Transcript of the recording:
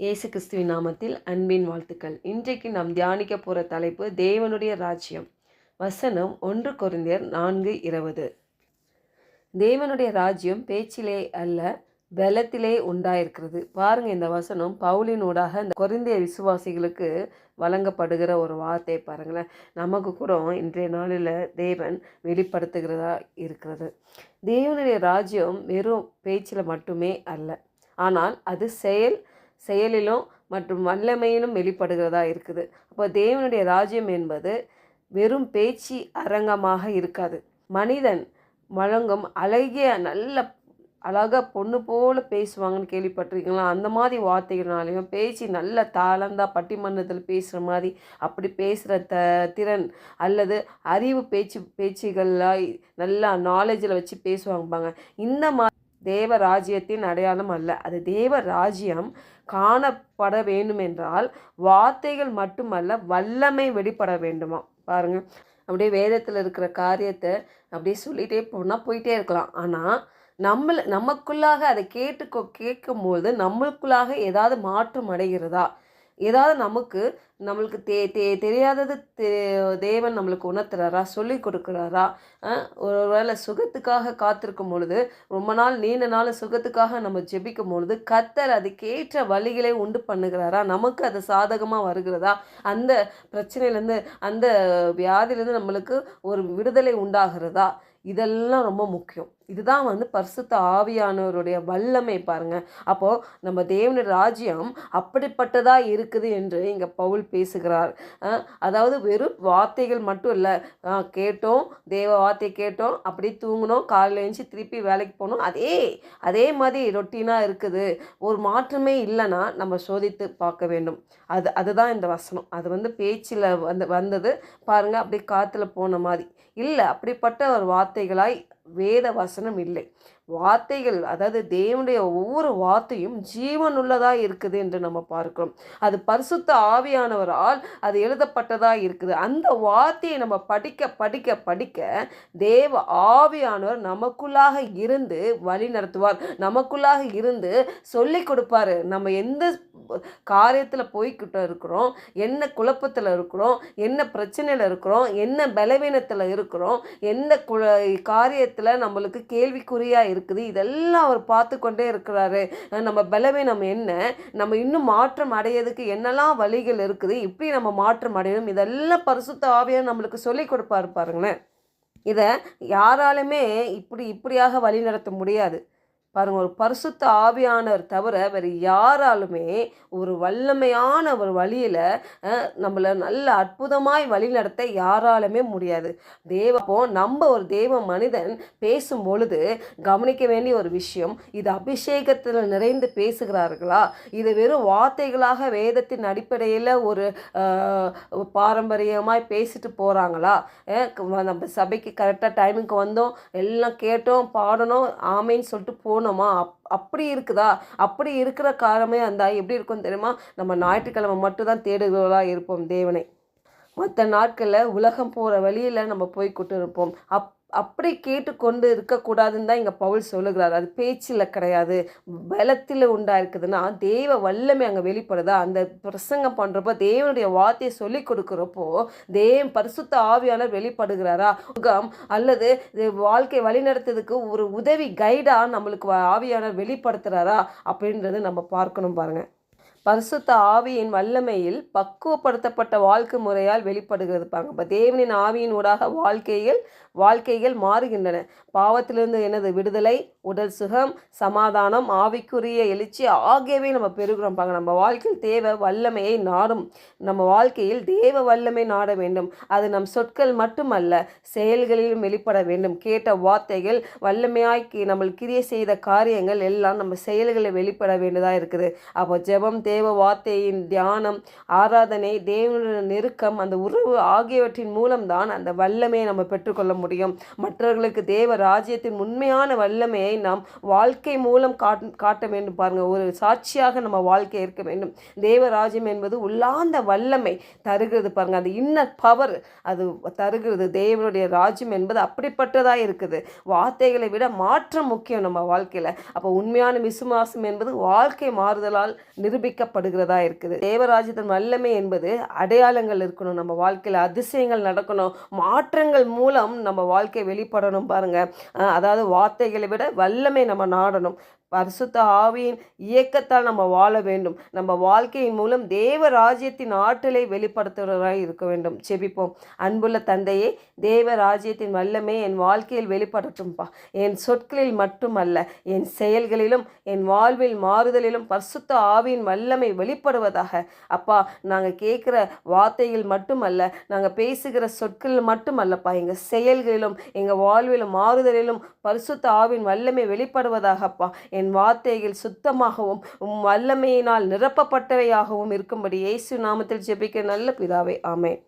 இயேசு கிறிஸ்துவின் நாமத்தில் அன்பின் வாழ்த்துக்கள். இன்றைக்கு நாம் தியானிக்க போகிற தலைப்பு தேவனுடைய ராஜ்யம். வசனம் ஒன்று கொரிந்தியர் நான்கு இருபது. தேவனுடைய ராஜ்யம் பேச்சிலே அல்ல பலத்திலே உண்டாயிருக்கிறது. பாருங்க இந்த வசனம் பவுலின் ஊடாக இந்த குறைந்திய விசுவாசிகளுக்கு வழங்கப்படுகிற ஒரு வார்த்தை பாருங்களேன். நமக்கு கூட இன்றைய நாளில் தேவன் வெளிப்படுத்துகிறதா இருக்கிறது. தேவனுடைய ராஜ்யம் வெறும் பேச்சில் மட்டுமே அல்ல. ஆனால் அது செயல் செயலிலும் மற்றும் வல்லமையிலும் வெளிப்படுகிறதா இருக்குது. அப்போ தேவனுடைய ராஜ்யம் என்பது வெறும் பேச்சு அரங்கமாக இருக்காது. மனிதன் வழங்கும் அழகிய நல்ல அழகாக பொண்ணு போல் பேசுவாங்கன்னு கேள்விப்பட்டிருக்கீங்களா? அந்த மாதிரி வார்த்தைகள்னாலையும் பேச்சு நல்ல தாளந்தா பட்டிமன்றத்தில் பேசுகிற மாதிரி அப்படி பேசுகிற த திறன் அல்லது அறிவு பேச்சு பேச்சுகளாக நல்லா நாலேஜில் வச்சு பேசுவாங்கப்பாங்க இந்த மாதிரி தேவ ராஜ்யத்தின் அடையாளம் அல்ல. அது தேவ ராஜ்யம் காணப்பட வேண்டுமென்றால் வார்த்தைகள் மட்டுமல்ல வல்லமை வெளிப்பட வேண்டுமா? பாருங்க. அப்படியே வேதத்தில் இருக்கிற காரியத்தை அப்படியே சொல்லிகிட்டே போனால் போயிட்டே இருக்கலாம். ஆனால் நம்மள நமக்குள்ளாக அதை கேட்டு கேட்கும்போது நம்மளுக்குள்ளாக ஏதாவது மாற்றம் அடைகிறதா? ஏதாவது நமக்கு நம்மளுக்கு தே தே தெரியாதது தே தேவன் நம்மளுக்கு உணர்த்துறாரா? சொல்லி கொடுக்குறாரா? ஒரு வேளை சுகத்துக்காக காத்திருக்கும் பொழுது ரொம்ப நாள் நீண்ட நாள் சுகத்துக்காக நம்ம ஜெபிக்கும் பொழுது கத்தர் அதுக்கேற்ற வழிகளை உண்டு பண்ணுகிறாரா? நமக்கு அது சாதகமாக வருகிறதா? அந்த பிரச்சனையிலேருந்து அந்த வியாதியிலேருந்து நம்மளுக்கு ஒரு விடுதலை உண்டாகிறதா? இதெல்லாம் ரொம்ப முக்கியம். இதுதான் வந்து பரிசுத்த ஆவியானவருடைய வல்லமை பாருங்க. அப்போது நம்ம தேவனுடைய ராஜ்யம் அப்படிப்பட்டதாக இருக்குது என்று இங்கே பவுல் பேசுகிறார். அதாவது வெறும் வார்த்தைகள் மட்டும் இல்லை. கேட்டோம் தேவ வார்த்தை கேட்டோம் அப்படி தூங்கினோம் காலையில் எழுந்துச்சி திருப்பி வேலைக்கு போனோம் அதே அதே மாதிரி ரொட்டீனாக இருக்குது. ஒரு மாற்றமே இல்லைன்னா நம்ம சோதித்து பார்க்க வேண்டும். அது அதுதான் இந்த வசனம். அது வந்து பேச்சில் வந்து வந்தது. பாருங்கள் அப்படி காற்றுல போன மாதிரி. இல்லை அப்படிப்பட்ட ஒரு வார்த்தைகளாய் வேத வசனம் இல்லை. வார்த்தைகள் அதாவது தேவனுடைய ஒவ்வொரு வார்த்தையும் ஜீவனுள்ளதாக இருக்குது என்று நம்ம பார்க்கிறோம். அது பரிசுத்த ஆவியானவரால் அது எழுதப்பட்டதாக இருக்குது. அந்த வார்த்தையை நம்ம படிக்க படிக்க படிக்க தேவ ஆவியானவர் நமக்குள்ளாக இருந்து வழி நடத்துவார். நமக்குள்ளாக இருந்து சொல்லி கொடுப்பார். நம்ம எந்த காரியத்தில் போய்கிட்ட இருக்கிறோம் என்ன குழப்பத்தில் இருக்கிறோம் என்ன பிரச்சனையில் இருக்கிறோம் என்ன பலவீனத்தில் இருக்கிறோம் எந்த குழ காரியத்தில் நம்மளுக்கு கேள்விக்குறியாக இருக்குது. இதெல்லாம் அவர் பார்த்து கொண்டே இருக்கிறாரு. நம்ம பலவீனம் என்ன? நம்ம இன்னும் மாற்றம் அடையிறதுக்கு என்னெல்லாம் வழிகள் இருக்குது? இப்படி நம்ம மாற்றம் அடையணும். இதெல்லாம் பரிசுத்த ஆவியாக நம்மளுக்கு சொல்லிக் கொடுப்பாரு பாருங்களேன். இதை யாராலுமே இப்படி இப்படியாக வழி நடத்த முடியாது. பாருங்கள் ஒரு பரிசுத்த ஆவியானவர் தவிர வேறு யாராலுமே ஒரு வல்லமையான ஒரு வழியில் நம்மளை நல்ல அற்புதமாய் வழி நடத்த யாராலுமே முடியாது. தேவப்போ நம்ம ஒரு தேவ மனிதன் பேசும் பொழுது கவனிக்க வேண்டிய ஒரு விஷயம் இது அபிஷேகத்தில் நிறைந்து பேசுகிறார்களா? இது வெறும் வார்த்தைகளாக வேதத்தின் அடிப்படையில் ஒரு பாரம்பரியமாய் பேசிட்டு போகிறாங்களா நம்ம சபைக்கு கரெக்டாக டைமுக்கு வந்தோம் எல்லாம் கேட்டோம் பாடணும் ஆமைன்னு சொல்லிட்டு போனோம் போனோமா அப் அப்படி இருக்குதா? அப்படி இருக்கிற காலமே அந்த எப்படி இருக்கும் தெரியுமா? நம்ம ஞாயிற்றுக்கிழமை மட்டும் தான் தேடுகிறவர்களாக இருப்போம் தேவனை. மற்ற நாட்களில் உலகம் போகிற வழியில் நம்ம போய் கொண்டு இருப்போம் அப் அப்படி கேட்டுக்கொண்டு இருக்கக்கூடாதுன்னு தான் இங்கே பவுல் சொல்லுகிறார். அது பேச்சில் கிடையாது. பலத்தில் உண்டா இருக்குதுன்னா தேவ வல்லமை அங்கே வெளிப்படுதா? அந்த பிரசங்கம் பண்ணுறப்போ தேவனுடைய வார்த்தையை சொல்லி கொடுக்குறப்போ தேவ பரிசுத்த ஆவியாளர் வெளிப்படுகிறாரா? முகம் அல்லது வாழ்க்கை வழிநடத்துறதுக்கு ஒரு உதவி கைடாக நம்மளுக்கு ஆவியாளர் வெளிப்படுத்துகிறாரா அப்படின்றது நம்ம பார்க்கணும் பாருங்கள் பரிசுத்த ஆவியின் வல்லமையில் பக்குவப்படுத்தப்பட்ட வாழ்க்கை முறையால் வெளிப்படுகிறது பாருங்க. இப்போ தேவனின் ஆவியின் ஊடாக வாழ்க்கையில் வாழ்க்கைகள் மாறுகின்றன. பாவத்திலிருந்து எனது விடுதலை உடல் சுகம் சமாதானம் ஆவிக்குரிய எழுச்சி ஆகியவை நம்ம பெறுகிறோம் பாங்க நம்ம வாழ்க்கையில் தேவ வல்லமையை நாடும். நம்ம வாழ்க்கையில் தேவ வல்லமை நாட வேண்டும். அது நம் சொற்கள் மட்டுமல்ல செயல்களிலும் வெளிப்பட வேண்டும். கேட்ட வார்த்தைகள் வல்லமையாக்கி நம்ம கிரிய செய்த காரியங்கள் எல்லாம் நம்ம செயல்களை வெளிப்பட வேண்டியதாக இருக்குது. அப்போ ஜெபம் தேவ வார்த்தையின் தியானம் ஆராதனை தேவனுடன் நெருக்கம் அந்த உறவு ஆகியவற்றின் மூலம்தான் அந்த வல்லமையை நம்ம பெற்றுக்கொள்ள முடியும். மற்றவர்களுக்கு தேவ ராஜ்யத்தின் உண்மையான வல்லமையை நாம் வாழ்க்கை மூலம் காட் காட்ட வேண்டும். பாருங்கள் ஒரு சாட்சியாக நம்ம வாழ்க்கை இருக்க வேண்டும். தேவ ராஜ்யம் என்பது உள்ளாந்த வல்லமை தருகிறது. பாருங்கள் அந்த இன்னர் பவர் அது தருகிறது. தேவனுடைய ராஜ்யம் என்பது அப்படிப்பட்டதாக இருக்குது. வார்த்தைகளை விட மாற்றம் முக்கியம் நம்ம வாழ்க்கையில். அப்போ உண்மையான விசுவாசம் என்பது வாழ்க்கை மாறுதலால் நிரூபிக்க நிறைக்கப்படுகிறதா இருக்குது. தேவராஜ்யத்தின் வல்லமை என்பது அடையாளங்கள் இருக்கணும். நம்ம வாழ்க்கையில் அதிசயங்கள் நடக்கணும். மாற்றங்கள் மூலம் நம்ம வாழ்க்கை வெளிப்படணும் பாருங்க. அஹ் அதாவது வார்த்தைகளை விட வல்லமை நம்ம நாடணும். பரிசுத்த ஆவியின் இயக்கத்தால் நம்ம வாழ வேண்டும். நம்ம வாழ்க்கையின் மூலம் தேவ ராஜ்யத்தின் ஆற்றலை வெளிப்படுத்துகிறவராய் இருக்க வேண்டும். செபிப்போம் அன்புள்ள தந்தையே தேவ ராஜ்யத்தின் வல்லமே என் வாழ்க்கையில் வெளிப்படட்டும்பா. என் சொற்களில் மட்டுமல்ல என் செயல்களிலும் என் வாழ்வில் மாறுதலிலும் பரிசுத்த ஆவியின் வல்லமை வெளிப்படுவதாக. அப்பா நாங்கள் கேட்குற வார்த்தைகள் மட்டுமல்ல நாங்கள் பேசுகிற சொற்களில் மட்டுமல்லப்பா. எங்கள் செயல்களிலும் எங்கள் வாழ்விலும் மாறுதலிலும் பரிசுத்த ஆவின் வல்லமை வெளிப்படுவதாகப்பா. என் என் வார்த்தைகள் சுத்தமாகவும் உம் வல்லமையினால் நிரப்பப்பட்டவையாகவும் இருக்கும்படி இயேசு நாமத்தில் ஜெபிக்க நல்ல பிதாவே ஆமேன்.